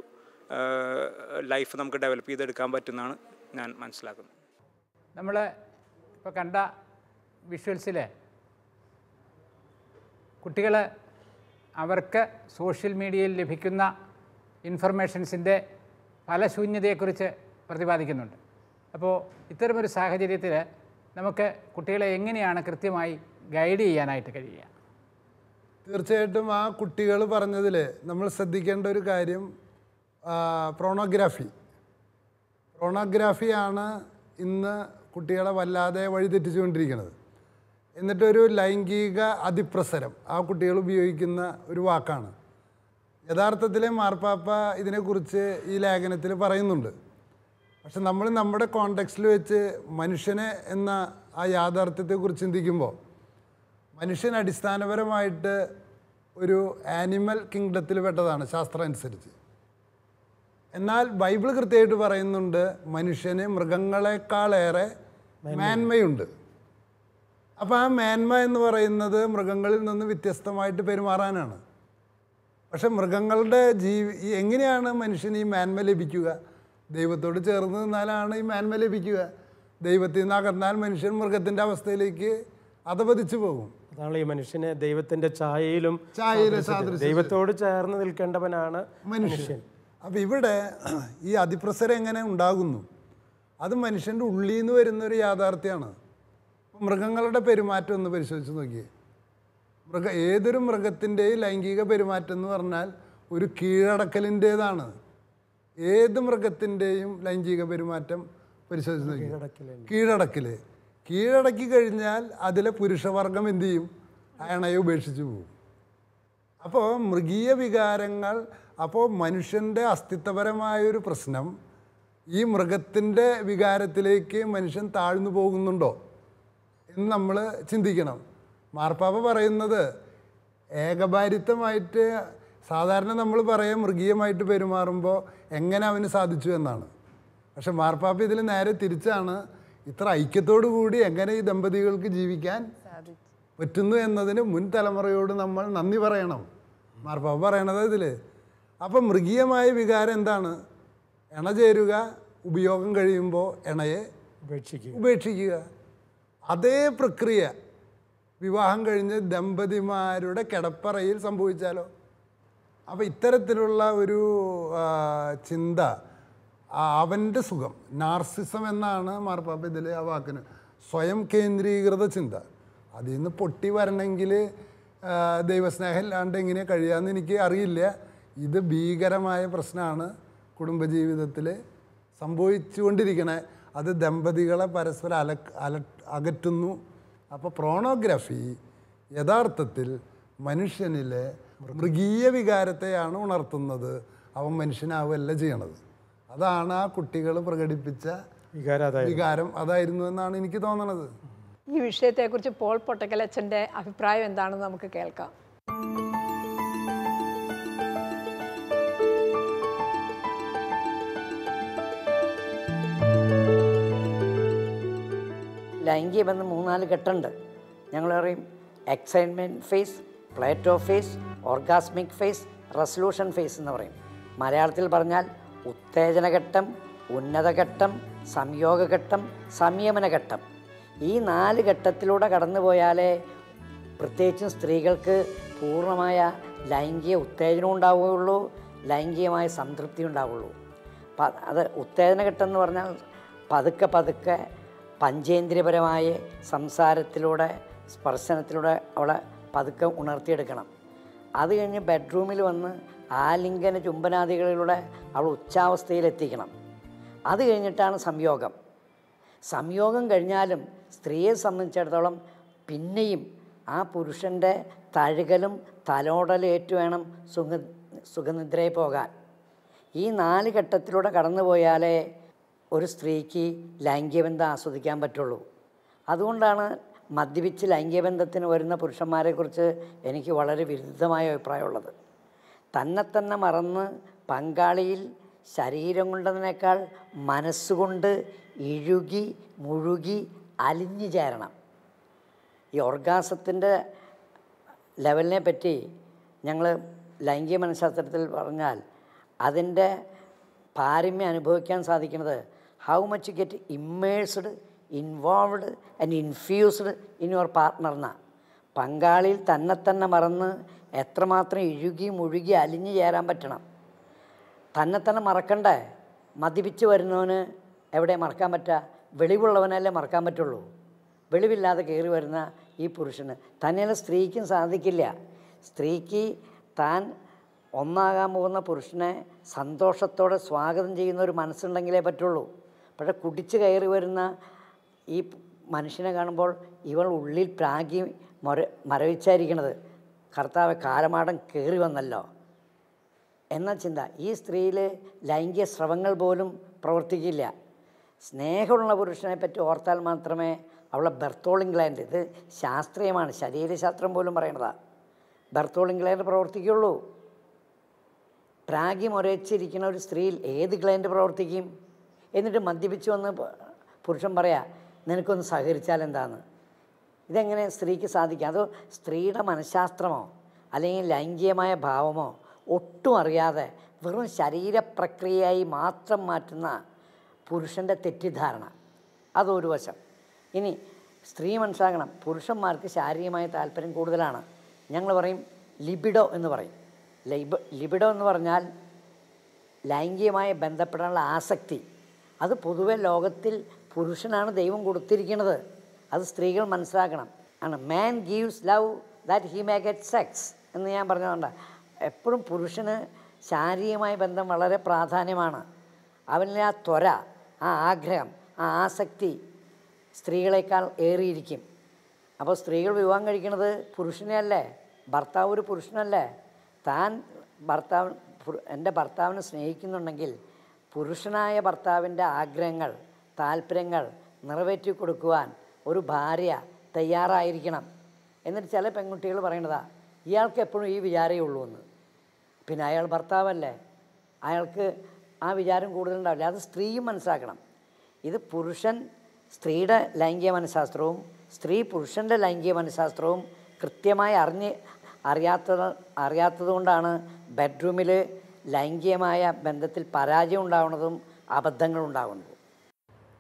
ലൈഫ് നമുക്ക് ഡെവലപ്പ് ചെയ്തെടുക്കാൻ പറ്റുന്നതാണ് ഞാൻ മനസ്സിലാക്കുന്നത്. നമ്മൾ ഇപ്പോൾ കണ്ട വിഷ്വൽസിലെ കുട്ടികൾ അവർക്ക് സോഷ്യൽ മീഡിയയിൽ ലഭിക്കുന്ന ഇൻഫർമേഷൻസിന്റെ ഫലശൂന്യതയെക്കുറിച്ച് പ്രതിപാദിക്കുന്നുണ്ട്. അപ്പോൾ ഇത്തരമൊരു സാഹചര്യത്തിൽ നമുക്ക് കുട്ടികളെ എങ്ങനെയാണ് കൃത്യമായി ഗൈഡ് ചെയ്യാനായിട്ട് കഴിയുക? തീർച്ചയായിട്ടും ആ കുട്ടികൾ പറഞ്ഞതിൽ നമ്മൾ ശ്രദ്ധിക്കേണ്ട ഒരു കാര്യം പ്രോണോഗ്രാഫി. പ്രോണോഗ്രാഫിയാണ് ഇന്ന് കുട്ടികളെ വല്ലാതെ വഴിതെറ്റിച്ചുകൊണ്ടിരിക്കുന്നത്. എന്നിട്ടൊരു ലൈംഗിക അതിപ്രസരം ആ കുട്ടികൾ ഉപയോഗിക്കുന്ന ഒരു വാക്കാണ്. യഥാർത്ഥത്തിൽ മാർപ്പാപ്പ ഇതിനെക്കുറിച്ച് ഈ ലേഖനത്തിൽ പറയുന്നുണ്ട്. പക്ഷെ നമ്മൾ നമ്മുടെ കോണ്ടെക്സ്റ്റിൽ വെച്ച് മനുഷ്യനെ എന്ന ആ യാഥാർത്ഥ്യത്തെക്കുറിച്ച് ചിന്തിക്കുമ്പോൾ മനുഷ്യൻ അടിസ്ഥാനപരമായിട്ട് ഒരു ആനിമൽ കിങ്ഡത്തിൽ പെട്ടതാണ് ശാസ്ത്രം അനുസരിച്ച്. എന്നാൽ ബൈബിൾ കൃത്യമായിട്ട് പറയുന്നുണ്ട് മനുഷ്യന് മൃഗങ്ങളെക്കാളേറെ മേന്മയുണ്ട്. അപ്പോൾ ആ മേന്മ എന്ന് പറയുന്നത് മൃഗങ്ങളിൽ നിന്ന് വ്യത്യസ്തമായിട്ട് പെരുമാറാനാണ്. പക്ഷെ മൃഗങ്ങളുടെ ജീവി എങ്ങനെയാണ് മനുഷ്യന് ഈ മേന്മ ലഭിക്കുക? ദൈവത്തോട് ചേർന്ന് നിന്നാലാണ് ഈ മേന്മ ലഭിക്കുക. ദൈവത്തിൽ നിന്ന് അകന്നാൽ മനുഷ്യൻ മൃഗത്തിന്റെ അവസ്ഥയിലേക്ക് അതപതിച്ചു പോകും. അതാണ് ഈ മനുഷ്യനെ ദൈവത്തിന്റെ ഛായയിലും. ദൈവത്തോട് ചേർന്ന് നിൽക്കേണ്ടവനാണ് മനുഷ്യൻ. അപ്പം ഇവിടെ ഈ അതിപ്രസരം എങ്ങനെ ഉണ്ടാകുന്നു? അത് മനുഷ്യന്റെ ഉള്ളിൽ നിന്ന് വരുന്നൊരു യാഥാർത്ഥ്യമാണ്. മൃഗങ്ങളുടെ പെരുമാറ്റം ഒന്ന് പരിശോധിച്ച് നോക്കിയേ. മൃഗ ഏതൊരു മൃഗത്തിന്റെയും ലൈംഗിക പെരുമാറ്റം എന്ന് പറഞ്ഞാൽ ഒരു കീഴടക്കലിന്റേതാണ് ഏത് മൃഗത്തിന്റെയും ലൈംഗിക പെരുമാറ്റം പരിശോധിച്ച് കീഴടക്കൽ കീഴടക്കി കഴിഞ്ഞാൽ അതിലെ പുരുഷവർഗം എന്തു ചെയ്യും? അയണയെ ഉപേക്ഷിച്ച് പോകും. അപ്പോൾ മൃഗീയ വികാരങ്ങൾ അപ്പോൾ മനുഷ്യന്റെ അസ്തിത്വപരമായൊരു പ്രശ്നം ഈ മൃഗത്തിന്റെ വികാരത്തിലേക്ക് മനുഷ്യൻ താഴ്ന്നു പോകുന്നുണ്ടോ എന്ന് നമ്മൾ ചിന്തിക്കണം. മാർപ്പാപ്പ പറയുന്നത് ഏകഭാരിത്വമായിട്ട് സാധാരണ നമ്മൾ പറയാം മൃഗീയമായിട്ട് പെരുമാറുമ്പോൾ എങ്ങനെ അവന് സാധിച്ചു എന്നാണ്. പക്ഷെ മാർപ്പാപ്പ ഇതിൽ നേരെ തിരിച്ചാണ് ഇത്ര ഐക്യത്തോടു കൂടി എങ്ങനെ ഈ ദമ്പതികൾക്ക് ജീവിക്കാൻ പറ്റുന്നു എന്നതിന് മുൻ തലമുറയോട് നമ്മൾ നന്ദി പറയണം. മാർപ്പാപ്പ പറയണത് ഇതിൽ അപ്പം മൃഗീയമായ വികാരം എന്താണ്? എണ ചേരുക ഉപയോഗം കഴിയുമ്പോൾ എണയെ ഉപേക്ഷിക്കുക. ഉപേക്ഷിക്കുക. അതേ പ്രക്രിയ വിവാഹം കഴിഞ്ഞ് ദമ്പതിമാരുടെ കിടപ്പറയിൽ സംഭവിച്ചാലോ? അപ്പോൾ ഇത്തരത്തിലുള്ള ഒരു ചിന്ത അവന്റെ സുഖം നാർസിസം എന്നാണ് മാർപ്പാപ്പ ഇതിൽ ആ വാക്കിന്. സ്വയം കേന്ദ്രീകൃത ചിന്ത. അതിൽ നിന്ന് പൊട്ടി വരണമെങ്കിൽ ദൈവസ്നേഹം ഇല്ലാണ്ട് എങ്ങനെ കഴിയാമെന്ന് എനിക്ക് അറിയില്ല. ഇത് ഭീകരമായ പ്രശ്നമാണ് കുടുംബജീവിതത്തിൽ സംഭവിച്ചുകൊണ്ടിരിക്കണേ. അത് ദമ്പതികളെ പരസ്പരം അല അല അകറ്റുന്നു. അപ്പോൾ പ്രോണോഗ്രഫി യഥാർത്ഥത്തിൽ മനുഷ്യനിലെ മൃഗീയ വികാരത്തെയാണ് ഉണർത്തുന്നത്. അവൻ മനുഷ്യനാവുകയല്ല ചെയ്യണത്. അതാണ് ആ കുട്ടികൾ പ്രകടിപ്പിച്ച വികാരം. അതായിരുന്നു എന്നാണ് എനിക്ക് തോന്നണത്. ഈ വിഷയത്തെക്കുറിച്ച് പോൾ പൊട്ടക്കലച്ഛന്റെ അഭിപ്രായം എന്താണെന്ന് നമുക്ക് കേൾക്കാം. ലൈംഗിക ബന്ധം മൂന്നാൽ ഘട്ടമുണ്ട്. ഞങ്ങൾ പറയും excitement phase plateau phase orgasmic phase resolution phase എന്ന് പറയും. മലയാളത്തിൽ പറഞ്ഞാൽ ഉത്തേജനഘട്ടം ഉന്നതഘട്ടം സംയോഗഘട്ടം സംയമനഘട്ടം. ഈ നാല് ഘട്ടത്തിലൂടെ കടന്നു പോയാലേ പ്രത്യേകിച്ചും സ്ത്രീകൾക്ക് പൂർണമായ ലൈംഗിക ഉത്തേജനം ഉണ്ടാവുകയുള്ളൂ ലൈംഗികമായ സംതൃപ്തി ഉണ്ടാവുള്ളൂ. അത് ഉത്തേജനഘട്ടം എന്ന് പറഞ്ഞാൽ പതുക്കെ പതുക്കെ പഞ്ചേന്ദ്രിയപരമായ സംസാരത്തിലൂടെ സ്പർശനത്തിലൂടെ അവളെ പതുക്കെ ഉണർത്തിയെടുക്കണം. അത് കഴിഞ്ഞ് ബെഡ്റൂമിൽ വന്ന് ആലിംഗന ചുംബനാദികളിലൂടെ അവൾ ഉച്ചാവസ്ഥയിലെത്തിക്കണം. അത് കഴിഞ്ഞിട്ടാണ് സംയോഗം. സംയോഗം കഴിഞ്ഞാലും സ്ത്രീയെ സംബന്ധിച്ചിടത്തോളം പിന്നെയും ആ പുരുഷന്റെ തഴുകലും തലോടലും ഏറ്റു വേണം സുഖ സുഖനിദ്രയിൽ പോകാൻ. ഈ നാല് ഘട്ടത്തിലൂടെ കടന്നു പോയാലേ ഒരു സ്ത്രീക്ക് ലൈംഗികബന്ധം ആസ്വദിക്കാൻ പറ്റുള്ളൂ. അതുകൊണ്ടാണ് മദ്യപിച്ച് ലൈംഗികബന്ധത്തിന് വരുന്ന പുരുഷന്മാരെക്കുറിച്ച് എനിക്ക് വളരെ വിരുദ്ധമായ അഭിപ്രായമുള്ളത്. തന്നെ തന്നെ മറന്ന് പങ്കാളിയിൽ ശരീരം കൊണ്ടതിനേക്കാൾ മനസ്സുകൊണ്ട് ഇഴുകി മുഴുകി അലിഞ്ഞു ചേരണം. ഈ ഓർഗാസത്തിന്റെ ലെവലിനെ പറ്റി ഞങ്ങൾ ലൈംഗിക മനഃശാസ്ത്രത്തിൽ പറഞ്ഞാൽ അതിന്റെ പാരമ്യം അനുഭവിക്കാൻ സാധിക്കുന്നത് how much get immersed involved and infused in your partner എന്നാണ് പങ്കാളിയിൽ തന്നെ തന്നെ മറന്ന് എത്രമാത്രം ഇഴുകി മുഴുകി അലിഞ്ഞു ചേരാൻ പറ്റണം. തന്നെ തന്നെ മറക്കണ്ടേ? മദ്യപിച്ച് വരുന്നവന് എവിടെ മറക്കാൻ പറ്റുക വെളിവുള്ളവനല്ലേ മറക്കാൻ പറ്റുള്ളൂ. വെളിവില്ലാതെ കയറി വരുന്ന ഈ പുരുഷന്. തന്നെയല്ല സ്ത്രീക്കും സാധിക്കില്ല. സ്ത്രീക്ക് താൻ ഒന്നാകാൻ പോകുന്ന പുരുഷനെ സന്തോഷത്തോടെ സ്വാഗതം ചെയ്യുന്ന ഒരു മനസ്സുണ്ടെങ്കിലേ പറ്റുള്ളൂ. പക്ഷേ കുടിച്ച് കയറി വരുന്ന ഈ മനുഷ്യനെ കാണുമ്പോൾ ഇവൾ ഉള്ളിൽ പ്രാഗി മര മരവിച്ചായിരിക്കണത്. കർത്താവ് കാലമാടം കയറി വന്നല്ലോ. എന്ന ചിന്ത. ഈ സ്ത്രീയിൽ ലൈംഗിക സ്രവങ്ങൾ പോലും പ്രവർത്തിക്കില്ല. സ്നേഹമുള്ള പുരുഷനെ പറ്റി ഓർത്താൽ മാത്രമേ അവളെ ബെർത്തോളിംഗ് ഗ്ലാൻഡ് ഇത് ശാസ്ത്രീയമാണ് ശരീരശാസ്ത്രം പോലും പറയണതാണ് ബെർത്തോളിംഗ് ഗ്ലാൻഡ് പ്രവർത്തിക്കുള്ളൂ. പ്രാഗി മുരച്ചിരിക്കുന്ന ഒരു സ്ത്രീയിൽ ഏത് ഗ്ലാൻഡ് പ്രവർത്തിക്കും? എന്നിട്ട് മദ്യപിച്ചു വന്ന് പുരുഷൻ പറയാ നിനക്കൊന്ന് സഹകരിച്ചാൽ എന്താന്ന് ഇതെങ്ങനെ സ്ത്രീക്ക് സാധിക്കുക അതോ സ്ത്രീയുടെ മനഃശാസ്ത്രമോ അല്ലെങ്കിൽ ലൈംഗികമായ ഭാവമോ ഒട്ടും അറിയാതെ വെറും ശരീരപ്രക്രിയയായി മാത്രം മാറ്റുന്ന പുരുഷന്റെ തെറ്റിദ്ധാരണ? അതൊരു വശം. ഇനി സ്ത്രീ മനസ്സിലാക്കണം പുരുഷന്മാർക്ക് ശാരീരികമായ താല്പര്യം കൂടുതലാണ്. ഞങ്ങൾ പറയും ലിബിഡോ എന്ന് പറയും. ലൈബ ലിബിഡോ എന്ന് പറഞ്ഞാൽ ലൈംഗികമായി ബന്ധപ്പെടാനുള്ള ആസക്തി. അത് പൊതുവെ ലോകത്തിൽ പുരുഷനാണ് ദൈവം കൊടുത്തിരിക്കുന്നത്. അത് സ്ത്രീകൾ മനസ്സിലാക്കണം. ആണ്. Man gives love that he may get sex എന്ന് ഞാൻ പറഞ്ഞതുകൊണ്ട്. എപ്പോഴും പുരുഷന് ശാരീരികമായ ബന്ധം വളരെ പ്രാധാന്യമാണ്. അവനിലെ ആ ത്വര ആ ആഗ്രഹം ആ ആസക്തി സ്ത്രീകളെക്കാൾ ഏറിയിരിക്കും. അപ്പോൾ സ്ത്രീകൾ വിവാഹം കഴിക്കുന്നത് പുരുഷനെ അല്ലേ ഭർത്താവ് ഒരു പുരുഷനല്ലേ? താൻ ഭർത്താവ് എന്റെ ഭർത്താവിനെ സ്നേഹിക്കുന്നുണ്ടെങ്കിൽ പുരുഷനായ ഭർത്താവിന്റെ ആഗ്രഹങ്ങൾ താല്പര്യങ്ങൾ നിറവേറ്റി കൊടുക്കുവാൻ ഒരു ഭാര്യ തയ്യാറായിരിക്കണം. എന്നിട്ട് ചില പെൺകുട്ടികൾ പറയണതാ ഇയാൾക്ക് എപ്പോഴും ഈ വിചാരമേ ഉള്ളൂ എന്ന്. പിന്നെ അയാൾ ഭർത്താവല്ലേ അയാൾക്ക് ആ വിചാരം കൂടുതലുണ്ടാവില്ല. അത് സ്ത്രീയും മനസ്സിലാക്കണം. ഇത് പുരുഷൻ സ്ത്രീയുടെ ലൈംഗിക മനഃശാസ്ത്രവും സ്ത്രീ പുരുഷന്റെ ലൈംഗിക മനഃശാസ്ത്രവും കൃത്യമായി അറിഞ്ഞ് അറിയാത്തത് അറിയാത്തതുകൊണ്ടാണ് ബെഡ്റൂമിൽ ലൈംഗികമായ ബന്ധത്തിൽ പരാജയം ഉണ്ടാവുന്നതും അബദ്ധങ്ങളുണ്ടാകുന്നതും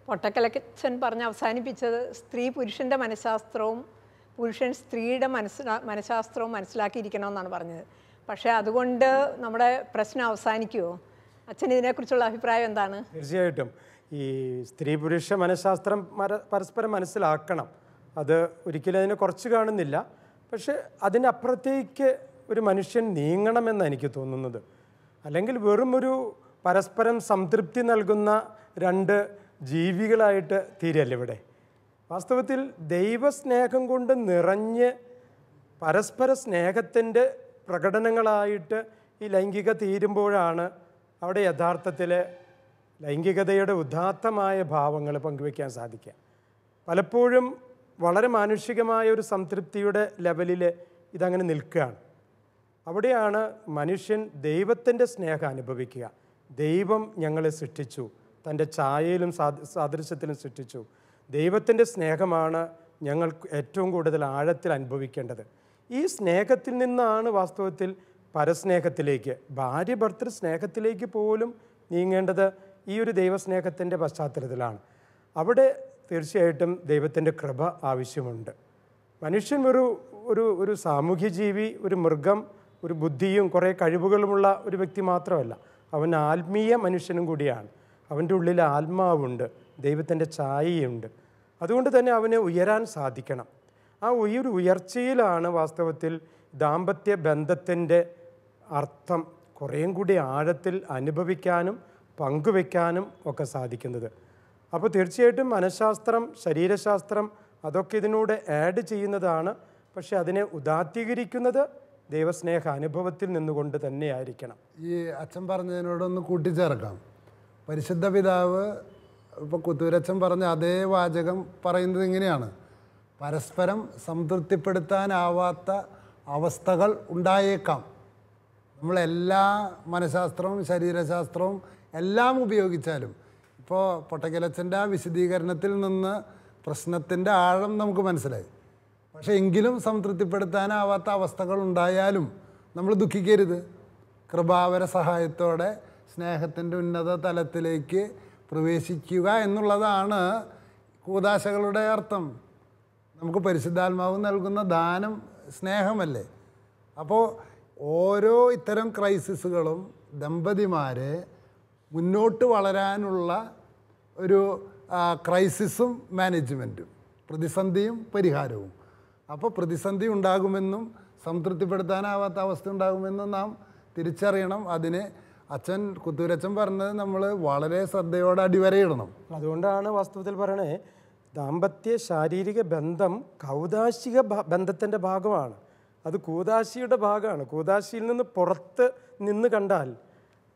പൊട്ടക്കലച്ചൻ പറഞ്ഞ് അവസാനിപ്പിച്ചത് സ്ത്രീ പുരുഷന്റെ മനഃശാസ്ത്രവും പുരുഷൻ സ്ത്രീയുടെ മനസ്സിലാ മനഃശാസ്ത്രവും മനസ്സിലാക്കിയിരിക്കണമെന്നാണ് പറഞ്ഞത്. പക്ഷേ അതുകൊണ്ട് നമ്മുടെ പ്രശ്നം അവസാനിക്കുമോ അച്ഛൻ ഇതിനെക്കുറിച്ചുള്ള അഭിപ്രായം എന്താണ്? തീർച്ചയായിട്ടും. ഈ സ്ത്രീ പുരുഷ മനഃശാസ്ത്രം പരസ്പരം മനസ്സിലാക്കണം. അത് ഒരിക്കലും അതിനെ കുറച്ച് കാണുന്നില്ല. പക്ഷേ അതിനപ്പുറത്തേക്ക് ഒരു മനുഷ്യൻ നീങ്ങണമെന്ന് എനിക്ക് തോന്നുന്നത്. അല്ലെങ്കിൽ വെറും ഒരു പരസ്പരം സംതൃപ്തി നൽകുന്ന രണ്ട് ജീവികളായിട്ട് തീരല്ല ഇവിടെ? വാസ്തവത്തിൽ ദൈവസ്നേഹം കൊണ്ട് നിറഞ്ഞ് പരസ്പര സ്നേഹത്തിന്റെ പ്രകടനങ്ങളായിട്ട് ഈ ലൈംഗിക തീരുമ്പോഴാണ് അവിടെ യഥാർത്ഥത്തിൽ ലൈംഗികതയുടെ ഉദാത്തമായ ഭാവങ്ങൾ പങ്കുവയ്ക്കാൻ സാധിക്കുക. പലപ്പോഴും വളരെ മാനുഷികമായ ഒരു സംതൃപ്തിയുടെ ലെവലിൽ ഇതങ്ങനെ നിൽക്കുകയാണ്. അവിടെയാണ് മനുഷ്യൻ ദൈവത്തിന്റെ സ്നേഹം അനുഭവിക്കുക. ദൈവം ഞങ്ങളെ സൃഷ്ടിച്ചു. തന്റെ ഛായയിലും സാദൃ സാദൃശ്യത്തിലും സൃഷ്ടിച്ചു. ദൈവത്തിന്റെ സ്നേഹമാണ് ഞങ്ങൾ ഏറ്റവും കൂടുതൽ ആഴത്തിൽ അനുഭവിക്കേണ്ടത്. ഈ സ്നേഹത്തിൽ നിന്നാണ് വാസ്തവത്തിൽ പരസ്നേഹത്തിലേക്ക് ഭാര്യ ഭർത്തൃ സ്നേഹത്തിലേക്ക് പോലും നീങ്ങേണ്ടത് ഈ ഒരു ദൈവസ്നേഹത്തിന്റെ പശ്ചാത്തലത്തിലാണ്. അവിടെ തീർച്ചയായിട്ടും ദൈവത്തിന്റെ കൃപ ആവശ്യമുണ്ട്. മനുഷ്യൻ ഒരു ഒരു ഒരു സാമൂഹ്യ ജീവി ഒരു മൃഗം ഒരു ബുദ്ധിയും കുറേ കഴിവുകളുമുള്ള ഒരു വ്യക്തി മാത്രമല്ല. അവൻ ആത്മീയ മനുഷ്യനും കൂടിയാണ്. അവന്റെ ഉള്ളിൽ ആത്മാവുണ്ട് ദൈവത്തിന്റെ ഛായയുണ്ട് അതുകൊണ്ട് തന്നെ അവന് ഉയരാൻ സാധിക്കണം. ആ ഒരു ഉയർച്ചയിലാണ് വാസ്തവത്തിൽ ദാമ്പത്യ ബന്ധത്തിന്റെ അർത്ഥം കുറേയും കൂടി ആഴത്തിൽ അനുഭവിക്കാനും പങ്കുവെക്കാനും ഒക്കെ സാധിക്കുന്നത്. അപ്പോൾ തീർച്ചയായിട്ടും മനഃശാസ്ത്രം ശരീരശാസ്ത്രം അതൊക്കെ ഇതിനൂടെ ആഡ് ചെയ്യുന്നതാണ്. പക്ഷെ അതിനെ ഉദാത്തീകരിക്കുന്നത് ദൈവസ്നേഹ അനുഭവത്തിൽ നിന്നുകൊണ്ട് തന്നെയായിരിക്കണം. ഈ അച്ഛൻ പറഞ്ഞതിനോടൊന്ന് കൂട്ടിച്ചേർക്കാം. പരിശുദ്ധ പിതാവ് ഇപ്പോൾ കുത്തൂരച്ഛൻ പറഞ്ഞ അതേ വാചകം പറയുന്നത് ഇങ്ങനെയാണ്. പരസ്പരം സംതൃപ്തിപ്പെടുത്താനാവാത്ത അവസ്ഥകൾ ഉണ്ടായേക്കാം. നമ്മളെല്ലാ മനഃശാസ്ത്രവും ശരീരശാസ്ത്രവും എല്ലാം ഉപയോഗിച്ചാലും ഇപ്പോൾ പൊട്ടക്കലച്ചന്റെ ആ വിശദീകരണത്തിൽ നിന്ന് പ്രശ്നത്തിന്റെ ആഴം നമുക്ക് മനസ്സിലായി. പക്ഷേ എങ്കിലും സംതൃപ്തിപ്പെടുത്താനാവാത്ത അവസ്ഥകൾ ഉണ്ടായാലും നമ്മൾ ദുഃഖിക്കരുത്. കൃപാവര സഹായത്തോടെ സ്നേഹത്തിന്റെ ഉന്നത തലത്തിലേക്ക് പ്രവേശിക്കുക എന്നുള്ളതാണ് കൂതാശകളുടെ അർത്ഥം. നമുക്ക് പരിശുദ്ധാത്മാവ് നൽകുന്ന ദാനം സ്നേഹമല്ലേ? അപ്പോൾ ഓരോ ഇത്തരം ക്രൈസിസുകളും ദമ്പതിമാരെ മുന്നോട്ട് വളരാനുള്ള ഒരു ക്രൈസിസും മാനേജ്മെന്റും പ്രതിസന്ധിയും പരിഹാരവും. അപ്പോൾ പ്രതിസന്ധി ഉണ്ടാകുമെന്നും സംതൃപ്തിപ്പെടുത്താനാവാത്ത അവസ്ഥ ഉണ്ടാകുമെന്നും നാം തിരിച്ചറിയണം. അതിന് അച്ഛൻ കുത്തൂരച്ഛൻ പറഞ്ഞത് നമ്മൾ വളരെ ശ്രദ്ധയോടെ അടിവരയിടണം. അതുകൊണ്ടാണ് വാസ്തവത്തിൽ പറയണേ ദാമ്പത്യ ശാരീരിക ബന്ധം കൗതാശിക ബന്ധത്തിന്റെ ഭാഗമാണ്. അത് കൂതാശിയുടെ ഭാഗമാണ്. കൂതാശിയിൽ നിന്ന് പുറത്ത് നിന്ന് കണ്ടാൽ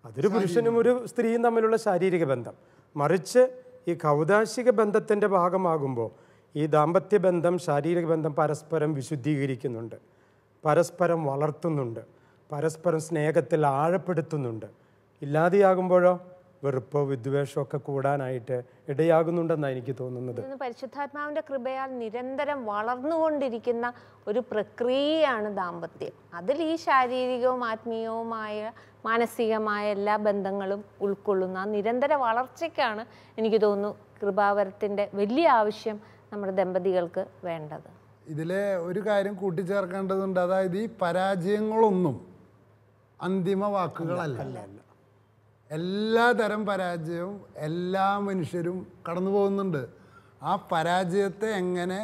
അതൊരു പുരുഷനും ഒരു സ്ത്രീയും തമ്മിലുള്ള ശാരീരിക ബന്ധം. മറിച്ച് ഈ കൗതാശിക ബന്ധത്തിന്റെ ഭാഗമാകുമ്പോൾ ഈ ദാമ്പത്യ ബന്ധം ശാരീരിക ബന്ധം പരസ്പരം വിശുദ്ധീകരിക്കുന്നുണ്ട്. പരസ്പരം വളർത്തുന്നുണ്ട്. പരസ്പരം സ്നേഹത്തിൽ ആഴപ്പെടുത്തുന്നുണ്ട്. ഇല്ലാതെയാകുമ്പോഴോ വെറുപ്പോ വിദ്വേഷമോ ഒക്കെ കൂടാനായിട്ട് ഇടയാകുന്നുണ്ടെന്നാണ് എനിക്ക് തോന്നുന്നത്. ഇന്ന് പരിശുദ്ധാത്മാവിന്റെ കൃപയാൽ നിരന്തരം വളർന്നുകൊണ്ടിരിക്കുന്ന ഒരു പ്രക്രിയയാണ് ദാമ്പത്യം. അതിൽ ഈ ശാരീരികവും ആത്മീയവുമായ മാനസികമായ എല്ലാ ബന്ധങ്ങളും ഉൾക്കൊള്ളുന്ന നിരന്തര വളർച്ചയ്ക്കാണ് എനിക്ക് തോന്നുന്നു കൃപാവരത്തിന്റെ വലിയ ആവശ്യം നമ്മുടെ ദമ്പതികൾക്ക് വേണ്ടത്. ഇതിലെ ഒരു കാര്യം കൂട്ടിച്ചേർക്കേണ്ടതുണ്ട്. അതായത് ഈ പരാജയങ്ങളൊന്നും അന്തിമ വാക്കുകളല്ല. എല്ലാ തരം പരാജയവും എല്ലാ മനുഷ്യരും കടന്നു പോകുന്നുണ്ട്. ആ പരാജയത്തെ എങ്ങനെ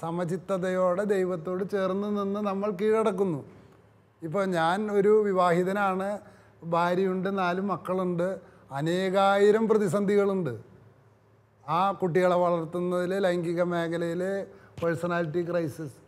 സമചിത്തതയോടെ ദൈവത്തോട് ചേർന്ന് നിന്ന് നമ്മൾ കീഴടക്കുന്നു. ഇപ്പോൾ ഞാൻ ഒരു വിവാഹിതനാണ് ഭാര്യയുണ്ട് നാല് മക്കളുണ്ട് അനേകായിരം പ്രതിസന്ധികളുണ്ട്. ആ കുട്ടികളെ വളർത്തുന്നതിൽ ലൈംഗിക മേഖലയിൽ പേഴ്സണാലിറ്റി ക്രൈസിസ്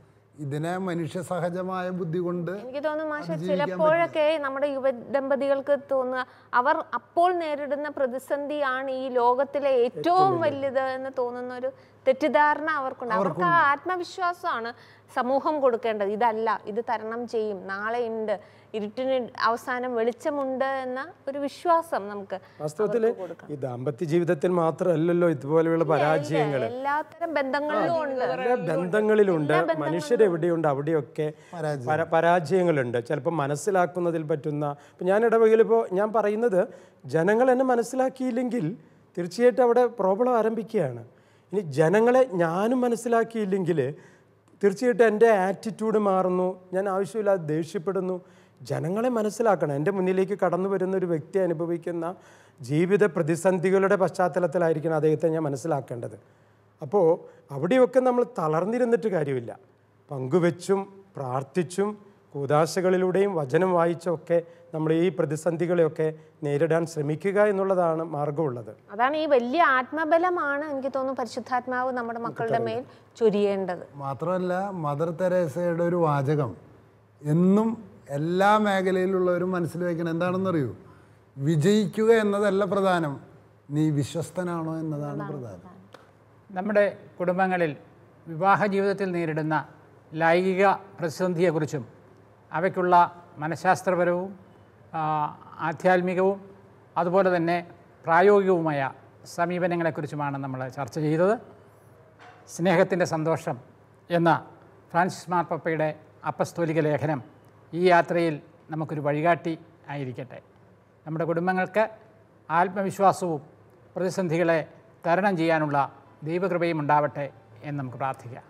ഇതിനെ മനുഷ്യ സഹജമായ ബുദ്ധി കൊണ്ട് എനിക്ക് തോന്നുന്നു മാഷ ചിലപ്പോഴൊക്കെ നമ്മുടെ യുവ ദമ്പതികൾക്ക് തോന്നുക അവർ അപ്പോൾ നേരിടുന്ന പ്രതിസന്ധിയാണ് ഈ ലോകത്തിലെ ഏറ്റവും വലുത് എന്ന് തോന്നുന്ന ഒരു തെറ്റിദ്ധാരണ അവർക്കുണ്ട്. അവർക്ക് ആ ആത്മവിശ്വാസമാണ് സമൂഹം കൊടുക്കേണ്ടത്. ഇതല്ല ഇത് തരണം ചെയ്യും. നാളെ ഉണ്ട് ഇരുട്ടിന് അവസാനം വെളിച്ചമുണ്ട് എന്ന ഒരു വിശ്വാസം നമുക്ക് വാസ്തവത്തിൽ ഈ ദാമ്പത്യ ജീവിതത്തിൽ മാത്രമല്ലല്ലോ ഇതുപോലെയുള്ള പരാജയങ്ങൾ എല്ലാത്തരം ബന്ധങ്ങളിലും ഉണ്ട്. ബന്ധങ്ങളിലുണ്ട്. മനുഷ്യരെവിടെയുണ്ട് അവിടെയൊക്കെ പര- പരാജയങ്ങളുണ്ട്. ചിലപ്പോൾ മനസ്സിലാക്കുന്നതിൽ പറ്റുന്ന ഇപ്പം ഞാൻ ഇടവകയിൽ ഇപ്പോൾ ഞാൻ പറയുന്നത് ജനങ്ങൾ എന്നെ മനസ്സിലാക്കിയില്ലെങ്കിൽ തീർച്ചയായിട്ടും അവിടെ പ്രോബ്ലം ആരംഭിക്കുകയാണ്. ഇനി ജനങ്ങളെ ഞാനും മനസ്സിലാക്കിയില്ലെങ്കിൽ തീർച്ചയായിട്ടും എന്റെ ആറ്റിറ്റ്യൂഡ് മാറുന്നു ഞാൻ ആവശ്യമില്ലാതെ ദേഷ്യപ്പെടുന്നു. ജനങ്ങളെ മനസ്സിലാക്കണം. എന്റെ മുന്നിലേക്ക് കടന്നു വരുന്ന ഒരു വ്യക്തി അനുഭവിക്കുന്ന ജീവിത പ്രതിസന്ധികളുടെ പശ്ചാത്തലത്തിലായിരിക്കണം അദ്ദേഹത്തെ ഞാൻ മനസ്സിലാക്കേണ്ടത്. അപ്പോൾ അവിടെയൊക്കെ നമ്മൾ തളർന്നിരുന്നിട്ട് കാര്യമില്ല. പങ്കുവെച്ചും പ്രാർത്ഥിച്ചും കൂതാശകളിലൂടെയും വചനം വായിച്ചൊക്കെ നമ്മൾ ഈ പ്രതിസന്ധികളെയൊക്കെ നേരിടാൻ ശ്രമിക്കുക എന്നുള്ളതാണ് മാർഗമുള്ളത് അതാണ് ഈ വലിയ ആത്മബലമാണ് എനിക്ക് തോന്നുന്നു പരിശുദ്ധാത്മാവ് നമ്മുടെ മക്കളുടെ മേൽ ചൊരിയേണ്ടത്. മാത്രമല്ല മദർ തെരേസയുടെ ഒരു വാചകം എന്നും എല്ലാ മേഖലയിലുള്ളവരും മനസ്സിൽ വയ്ക്കണം. എന്താണെന്നറിയൂ? വിജയിക്കുക എന്നതല്ല പ്രധാനം. നീ വിശ്വസ്തനാണോ എന്നതാണ് പ്രധാനം. നമ്മുടെ കുടുംബങ്ങളിൽ വിവാഹ ജീവിതത്തിൽ നേരിടുന്ന ലൈംഗിക പ്രതിസന്ധിയെക്കുറിച്ചും അവയ്ക്കുള്ള മനഃശാസ്ത്രപരവും ആധ്യാത്മികവും അതുപോലെ തന്നെ പ്രായോഗികവുമായ സമീപനങ്ങളെക്കുറിച്ചുമാണ് നമ്മൾ ചർച്ച ചെയ്തത്. സ്നേഹത്തിന്റെ സന്തോഷം എന്ന ഫ്രാൻസിസ് മാർപ്പപ്പയുടെ അപ്പസ്തോലിക ലേഖനം ഈ യാത്രയിൽ നമുക്കൊരു വഴികാട്ടി ആയിരിക്കട്ടെ. നമ്മുടെ കുടുംബങ്ങൾക്ക് ആത്മവിശ്വാസവും പ്രതിസന്ധികളെ തരണം ചെയ്യാനുള്ള ദൈവകൃപയും ഉണ്ടാവട്ടെ എന്ന് നമുക്ക് പ്രാർത്ഥിക്കാം.